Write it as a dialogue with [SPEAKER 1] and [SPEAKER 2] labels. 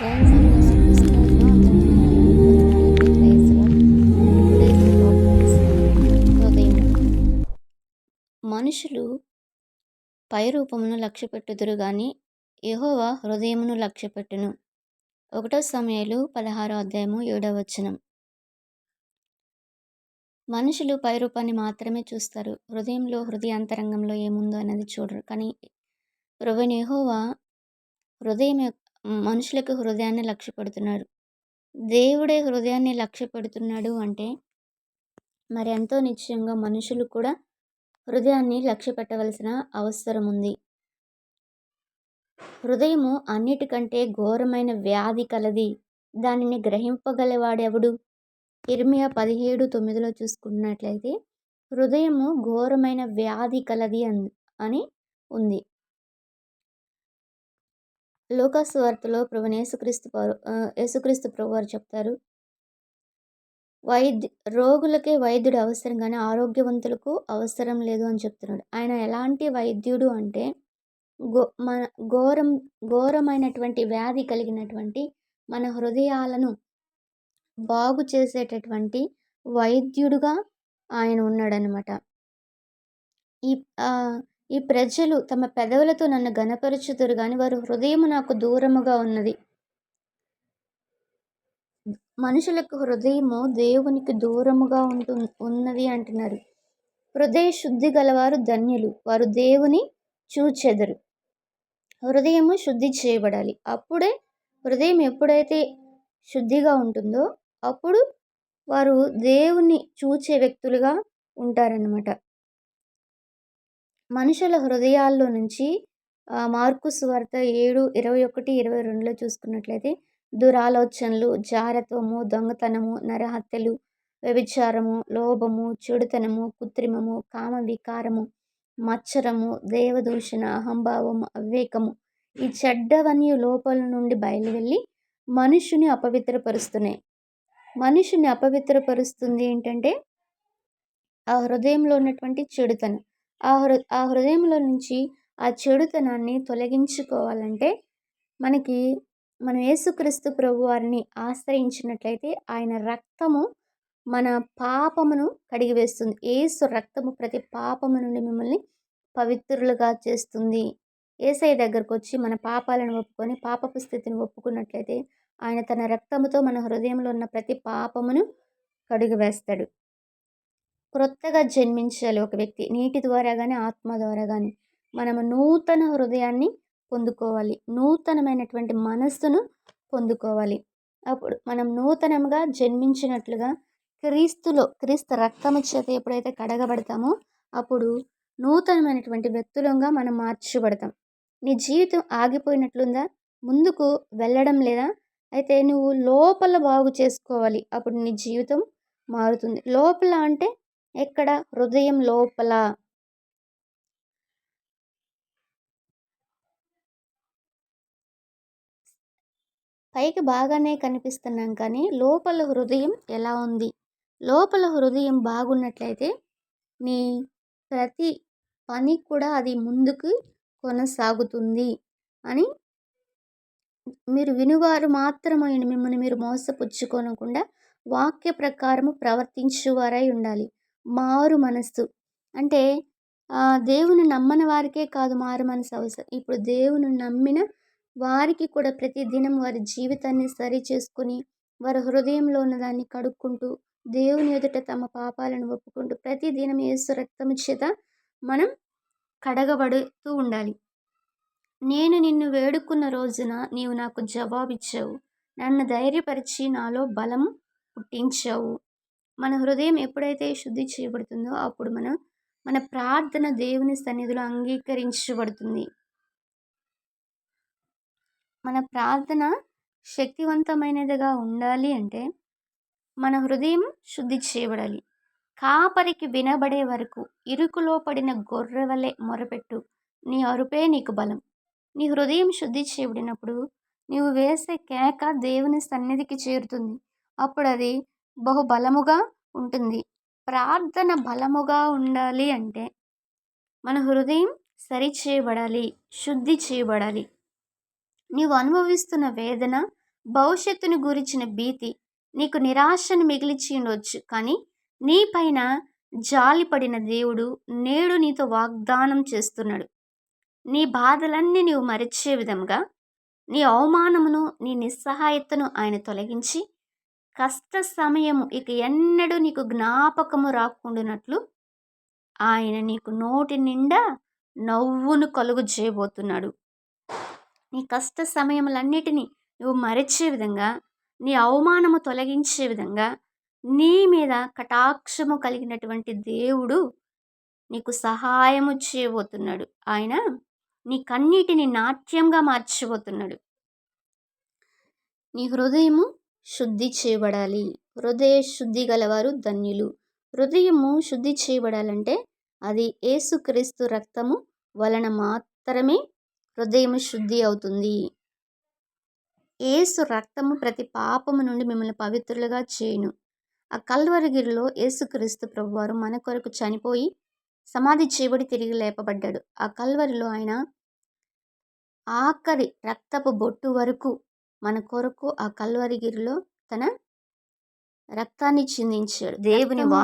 [SPEAKER 1] హృదయం మనుషులు పై రూపమును లక్ష్య పెట్టుదురు గాని యహోవా హృదయమును లక్ష్య పెట్టును ఒకటో సమయాలు పదహారో అధ్యాయము ఏడవ వచనం. మనుషులు పై రూపాన్ని మాత్రమే చూస్తారు. హృదయంలో హృదయ అంతరంగంలో ఏముందో అనేది చూడరు. కానీ ప్రభుని హృదయం యొక్క- మనుషులకు హృదయాన్ని లక్ష్య పెడుతున్నాడు దేవుడే హృదయాన్ని లక్ష్య పెడుతున్నాడు అంటే మరి ఎంతో నిశ్చయంగా మనుషులు కూడా హృదయాన్ని లక్ష్య పెట్టవలసిన అవసరం ఉంది. హృదయము అన్నిటికంటే ఘోరమైన వ్యాధి కలది. దానిని గ్రహింపగలవాడెవడు? ఇర్మియా పదిహేడు తొమ్మిదిలో చూసుకున్నట్లయితే హృదయము ఘోరమైన వ్యాధి కలది అన్ అని ఉంది. లోకాసు వార్తలో ప్రభుని యేసుక్రీస్తు పౌరు యేసుక్రీస్తు ప్రభు వారు చెప్తారు. వైద్య రోగులకే వైద్యుడు అవసరం కానీ ఆరోగ్యవంతులకు అవసరం లేదు అని చెప్తున్నాడు. ఆయన ఎలాంటి వైద్యుడు అంటే గో మన ఘోరం ఘోరమైనటువంటి వ్యాధి కలిగినటువంటి మన హృదయాలను బాగు చేసేటటువంటి వైద్యుడుగా ఆయన ఉన్నాడనమాట ఈ ఈ ప్రజలు తమ పెదవులతో నన్ను గనపరుచుతురు కానీ వారు హృదయము నాకు దూరముగా ఉన్నది. మనుషులకు హృదయము దేవునికి దూరముగా ఉంటు ఉన్నది అంటున్నారు. హృదయ శుద్ధి గలవారు ధన్యులు వారు దేవుని చూచెదరు. హృదయము శుద్ధి చేయబడాలి. అప్పుడే హృదయం ఎప్పుడైతే శుద్ధిగా ఉంటుందో అప్పుడు వారు దేవుని చూచే వ్యక్తులుగా ఉంటారన్నమాట. మనుషుల హృదయాల్లో నుంచి మార్కుస్ మార్కు సువార్త ఏడు ఇరవై ఒకటి ఇరవై రెండులో చూసుకున్నట్లయితే దురాలోచనలు జారత్వము దొంగతనము నరహత్యలు వ్యభిచారము లోభము చెడుతనము కృత్రిమము కామ వికారము మచ్చరము దేవదూషణ అహంభావము అవివేకము ఈ చెడ్డవన్నీ లోపల నుండి బయలువెళ్ళి మనుషుని అపవిత్రపరుస్తున్నాయి. మనుషుని అపవిత్రపరుస్తుంది ఏంటంటే ఆ హృదయంలో ఉన్నటువంటి చెడుతనం. ఆ హృ ఆ హృదయంలో నుంచి ఆ చెడుతనాన్ని తొలగించుకోవాలంటే మనకి మనం యేసుక్రీస్తు ప్రభు వారిని ఆశ్రయించినట్లయితే ఆయన రక్తము మన పాపమును కడిగివేస్తుంది. ఏసు రక్తము ప్రతి పాపము నుండి మిమ్మల్ని పవిత్రులుగా చేస్తుంది. ఏసఐ దగ్గరకు వచ్చి మన పాపాలను ఒప్పుకొని పాపపు స్థితిని ఒప్పుకున్నట్లయితే ఆయన తన రక్తముతో మన హృదయంలో ఉన్న ప్రతి పాపమును కడిగివేస్తాడు. క్రొత్తగా జన్మించాలి ఒక వ్యక్తి. నీటి ద్వారా కానీ ఆత్మ ద్వారా కానీ మనము నూతన హృదయాన్ని పొందుకోవాలి. నూతనమైనటువంటి మనస్సును పొందుకోవాలి. అప్పుడు మనం నూతనంగా జన్మించినట్లుగా క్రీస్తులో క్రీస్తు రక్తము చేత ఎప్పుడైతే కడగబడతామో అప్పుడు నూతనమైనటువంటి వ్యక్తులంగా మనం మార్చబడతాం. నీ జీవితం ఆగిపోయినట్లుందా? ముందుకు వెళ్ళడం లేదా? అయితే నువ్వు లోపల బాగు చేసుకోవాలి. అప్పుడు నీ జీవితం మారుతుంది. లోపల అంటే ఎక్కడ? హృదయం లోపల. పైకి బాగానే కనిపిస్తున్నాం కానీ లోపల హృదయం ఎలా ఉంది? లోపల హృదయం బాగున్నట్లయితే నీ ప్రతి పని కూడా అది ముందుకు కొనసాగుతుంది అని మీరు వినువారు మాత్రమైన మిమ్మల్ని మీరు మోసపుచ్చుకోనకుండా వాక్య ప్రకారము ప్రవర్తించువారై ఉండాలి. మారు మనస్సు. అంటే దేవుని నమ్మని వారికే కాదు మారు మనసు అవసరం. ఇప్పుడు దేవుని నమ్మిన వారికి కూడా ప్రతి దినం వారి జీవితాన్ని సరి చేసుకుని వారి హృదయంలో ఉన్నదాన్ని కడుక్కుంటూ దేవుని ఎదుట తమ పాపాలను ఒప్పుకుంటూ ప్రతి దినం యేసు రక్తము చేత మనం కడగబడుతూ ఉండాలి. నేను నిన్ను వేడుకున్న రోజున నీవు నాకు జవాబిచ్చావు. నన్ను ధైర్యపరిచి నాలో బలం పుట్టించావు. మన హృదయం ఎప్పుడైతే శుద్ధి చేయబడుతుందో అప్పుడు మనం మన ప్రార్థన దేవుని సన్నిధిలో అంగీకరించబడుతుంది. మన ప్రార్థన శక్తివంతమైనదిగా ఉండాలి అంటే మన హృదయం శుద్ధి చేయబడాలి. కాపరికి వినబడే వరకు ఇరుకులో పడిన గొర్రెవలే మొరపెట్టు. నీ అరుపే నీకు బలం. నీ హృదయం శుద్ధి చేయబడినప్పుడు నీవు వేసే కేక దేవుని సన్నిధికి చేరుతుంది. అప్పుడు అది బహు బలముగా ఉంటుంది. ప్రార్థన బలముగా ఉండాలి అంటే మన హృదయం సరి చేయబడాలి శుద్ధి చేయబడాలి. నీవు అనుభవిస్తున్న వేదన భవిష్యత్తును గురించిన భీతి నీకు నిరాశను మిగిలిచి ఉండవచ్చు కానీ నీపైన జాలిపడిన దేవుడు నేడు నీతో వాగ్దానం చేస్తున్నాడు. నీ బాధలన్నీ నీవు మరిచే విధంగా నీ అవమానమును నీ నిస్సహాయతను ఆయన తొలగించి కష్ట సమయము ఇక ఎన్నడూ నీకు జ్ఞాపకము రాకుండానట్లు ఆయన నీకు నోటి నిండా నవ్వును కలుగు చేయబోతున్నాడు నీ కష్ట సమయములన్నిటినీ నువ్వు మరిచే విధంగా నీ అవమానము తొలగించే విధంగా నీ మీద కటాక్షము కలిగినటువంటి దేవుడు నీకు సహాయము చేయబోతున్నాడు. ఆయన నీ కన్నీటిని నాట్యంగా మార్చిపోతున్నాడు నీ హృదయము శుద్ధి చేయబడాలి. హృదయ శుద్ధి గలవారు ధన్యులు. హృదయము శుద్ధి చేయబడాలంటే అది ఏసుక్రీస్తు రక్తము వలన మాత్రమే హృదయము శుద్ధి అవుతుంది. ఏసు రక్తము ప్రతి పాపము నుండి మిమ్మల్ని పవిత్రులుగా చేయను. ఆ కల్వరగిరిలో ఏసుక్రీస్తు ప్రభువారు మన కొరకు చనిపోయి సమాధి చేయబడి తిరిగి లేపబడ్డాడు. ఆ కల్వరిలో ఆయన ఆఖరి రక్తపు బొట్టు వరకు మన కొరకు ఆ కల్వరిగిరిలో తన రక్తాన్ని చిందించాడు. దేవుని వా